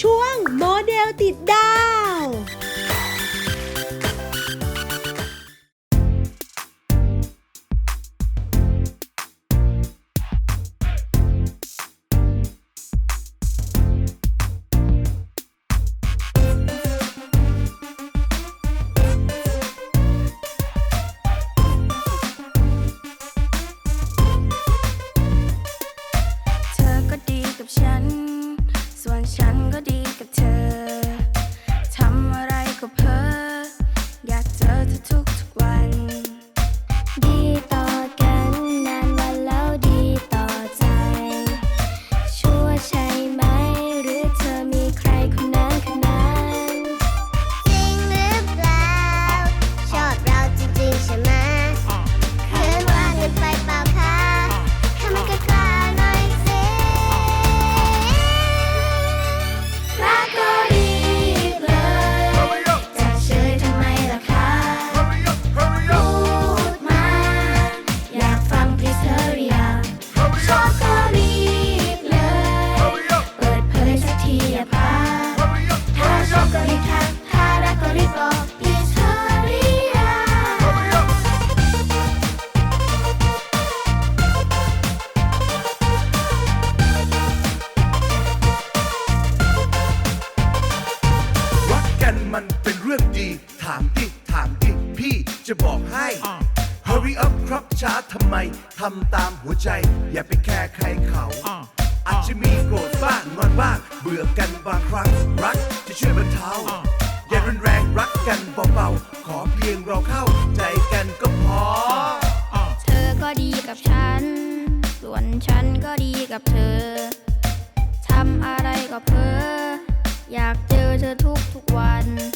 ช่วงโมเดลติดด เป็นเรื่องดี ถามดิ ถามดิ พี่จะบอกให้ Hurry up ครับช้าทำไมทำตามหัวใจ อย่าไปแค่ใครเขา อาจจะมีโกรธบ้างงอนบ้าง เบื่อกันบางครั้ง รักจะช่วยบรรเทาอย่ารุนแรงรักกันเบาๆขอเพียงเราเข้าใจกันก็พอ เธอก็ดีกับฉัน ส่วนฉันก็ดีกับเธอทำอะไรก็เพ้ออยากเจอเธอทุกทุกๆวันดีต่อ